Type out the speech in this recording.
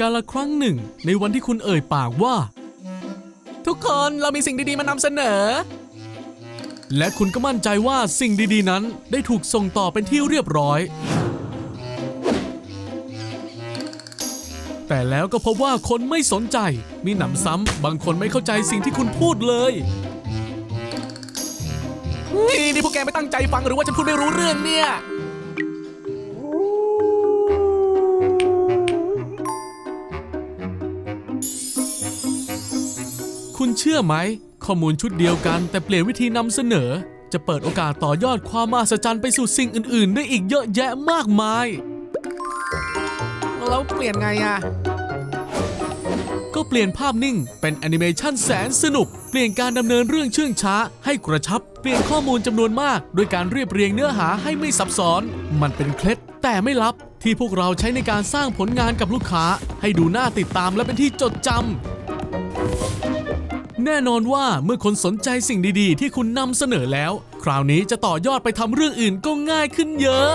กาละครั้งหนึ่ง ในวันที่คุณเอ่ยปากว่า ทุกคนเรามีสิ่งดีๆมานำเสนอ และคุณก็มั่นใจว่าสิ่งดีๆนั้นได้ถูกส่งต่อเป็นที่เรียบร้อย แต่แล้วก็พบว่าคนไม่สนใจ มีหนำซ้ำบางคนไม่เข้าใจสิ่งที่คุณพูดเลยนี่นี่พวกแกไม่ตั้งใจฟังหรือว่าฉันพูดไม่รู้เรื่องเนี่ย คุณเชื่อไหม ข้อมูลชุดเดียวกันแต่เปลี่ยนวิธีนำเสนอ จะเปิดโอกาสต่อยอดความมหัศจรรย์ไปสู่สิ่งอื่น ๆ ได้อีกเยอะแยะมากมาย แล้วเปลี่ยนไงอะก็เปลี่ยนภาพนิ่งเป็นแอนิเมชันแสนสนุก เปลี่ยนการดำเนินเรื่องเชื่องช้า ให้กระชับ เปลี่ยนข้อมูลจำนวนมากโดยการเรียบเรียงเนื้อหาให้ไม่ซับซ้อน มันเป็นเคล็ด แต่ไม่ลับ ที่พวกเราใช้ในการสร้างผลงานกับลูกค้า ให้ดูน่าติดตามและเป็นที่จดจำ แน่นอนว่าเมื่อคนสนใจสิ่งดีๆ ที่คุณนำเสนอแล้ว คราวนี้จะต่อยอดไปทำเรื่องอื่นก็ง่ายขึ้นเยอะ